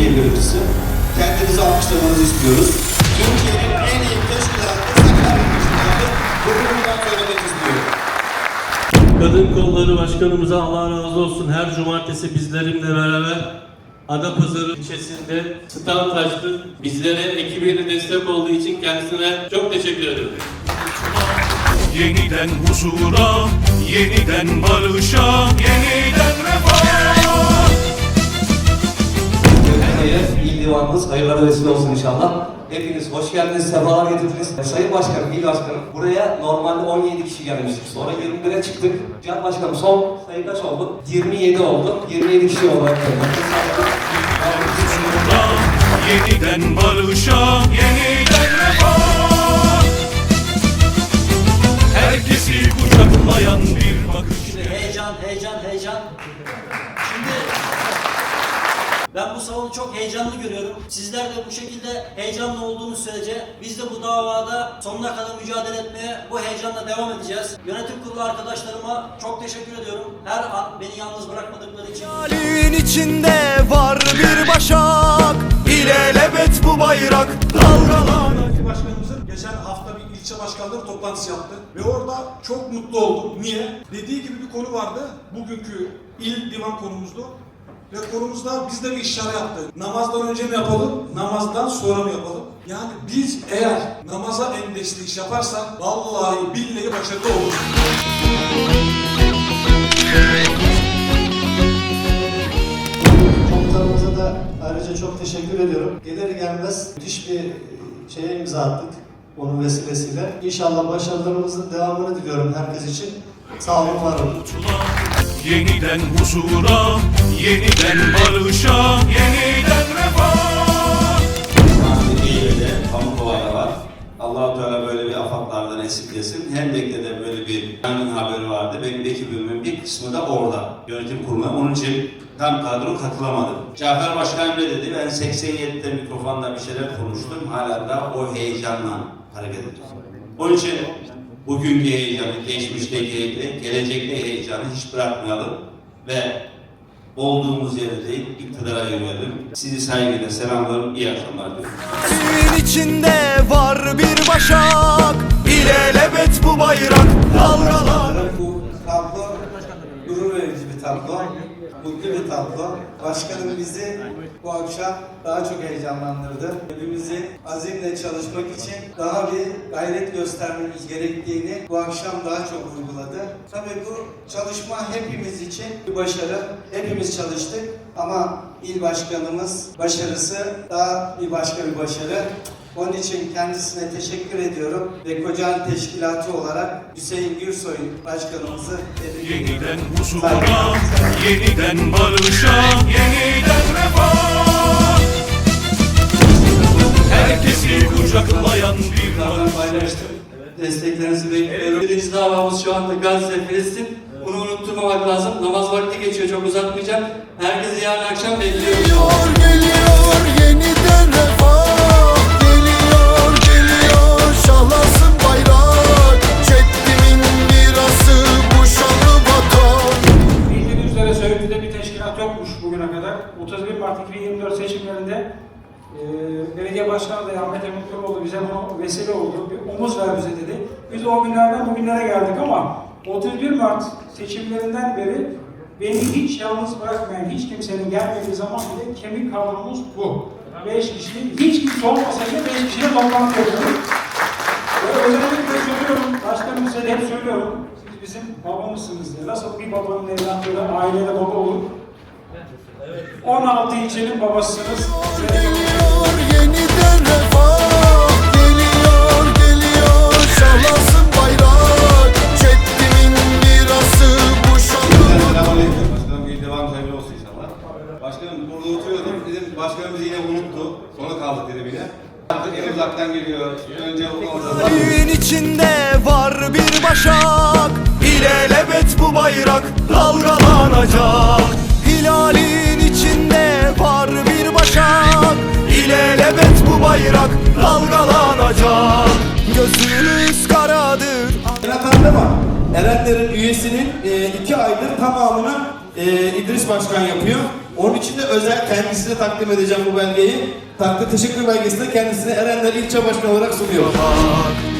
Türkiye birincisi. Kendinizi alkışlamanızı istiyoruz. Türkiye'nin en iyi teşkilatı Sakarya Teşkilatı. Bunu buradan söylemek istiyorum. Kadın Kolları Başkanımıza Allah razı olsun. Her cumartesi bizlerimle beraber Adapazarı ilçesinde stand açtı. Bizlere ekibine destek olduğu için kendisine çok teşekkür ederim. Yeniden huzura, yeniden barışa, yeniden divanımız hayırlara vesile olsun inşallah. Hepiniz hoş geldiniz, sefalar getirdiniz. Sayın Başkanım, il başkanım, buraya normalde 17 kişi gelmiştik. Sonra 21'e çıktık. Can Başkanım son sayı kaç oldu? 27 oldu. 27 kişi olarak yeniden barışa, bu salonu çok heyecanlı görüyorum. Sizler de bu şekilde heyecanlı olduğunuz sürece biz de bu davada sonuna kadar mücadele etmeye bu heyecanla devam edeceğiz. Yönetim kurulu arkadaşlarıma çok teşekkür ediyorum. Her an beni yalnız bırakmadıkları için. Halin içinde var bir başak İlelebet bu bayrak dalgalan Başkanımızın geçen hafta bir ilçe başkanları toplantısı yaptı ve orada çok mutlu oldum. Niye? Dediği gibi bir konu vardı. Bugünkü il divan konumuzdu. Ve konumuzda biz de bir işare yaptı. Namazdan önce mi yapalım, namazdan sonra mı yapalım? Yani biz eğer namaza endeksli iş yaparsak vallahi billahi başarılı oluruz. Komutanımıza da ayrıca çok teşekkür ediyorum. Gelir gelmez müthiş bir şeye imza attık onun vesilesiyle. İnşallah başarılarımızın devamını diliyorum herkes için. Sağ olun, var olun. Yeniden huzura, yeniden barışa, yeniden refaha. Eğil'de, Pamukova'da var. allah Teala böyle bir afaklardan esirgesin. Hendek'te de böyle bir yangın haberi vardı. Benim ekibimin bir kısmı da orada. Yönetim kuruluna. Onun için tam kadro katılamadım. Cafer Başkan ne dedi? Ben 87'de mikrofonda bir şeyler konuştum. Hala da o heyecanla hareket ediyorum. Onun için bugünkü heyecanı, geçmişteki heyecanı, gelecekteki heyecanı hiç bırakmayalım. Ve olduğumuz yerde iktidara yönelelim. Sizi saygıyla selamlarım, iyi akşamlar diliyorum. Halin içinde var bir başak İlelebet bu bayrak dalgalan Bu tablo gurur verici bir tablo, mutlu bir tablo. Başkanım bizi bu akşam daha çok heyecanlandırdı. Hepimizi azimle çalışmak için daha bir gayret göstermemiz gerektiğini bu akşam daha çok vurguladı. Tabii bu çalışma hepimiz için bir başarı. Hepimiz çalıştık ama il başkanımız başarısı daha bir başka bir başarı. Onun için kendisine teşekkür ediyorum ve Kocaeli Teşkilatı olarak Hüseyin Gürsoy başkanımızı tebrik ediyorum. Yeniden huzura, yeniden barışa, yeniden refaha. Herkesi kucaklayan bir paylaştım. Desteklerinizi bekliyorum. Birinci davamız şu anda Gazze, Filistin. Bunu unutturmamak lazım. Namaz vakti geçiyor, çok uzatmayacağım. Herkesi yarın akşam bekliyorum. Geliyor geliyor yeniden e, belediye başkanı da Ahmet Emin Kuroğlu bize bunu vesile oldu. Bir omuz ver bize dedi. Biz o günlerden bugünlere geldik ama 31 Mart seçimlerinden beri beni hiç yalnız bırakmayan hiç kimsenin gelmediği zaman bile kemik kadromuz bu. 5 kişi, hiç kimse olmasa bile 5 kişiyle toplantı yapıyoruz. Ve özellikle söylüyorum, başkanımıza da hep söylüyorum. Siz bizim babamızsınız diye. Nasıl bir babanın evlatları ailede baba olur? 16 ilçenin babasısınız. Başkanım. Başkanım burada oturuyordum. Dedim başkanımız yine unuttu. Sonra kaldık dedim yine. Artık en uzaktan geliyor. Önce orada. İçinde var bir başak İlelebet bu bayrak dalgalanacak Hilalin bayrak dalgalanacak Gözünüz karadır Yönetmende var. Erenler'in üyesinin e, iki aydır tamamını e, İdris Başkan yapıyor. Onun için de özel kendisine takdim edeceğim bu belgeyi. Takdir teşekkür belgesi de kendisine Erenler İlçe Başkanı olarak sunuyorum. Bu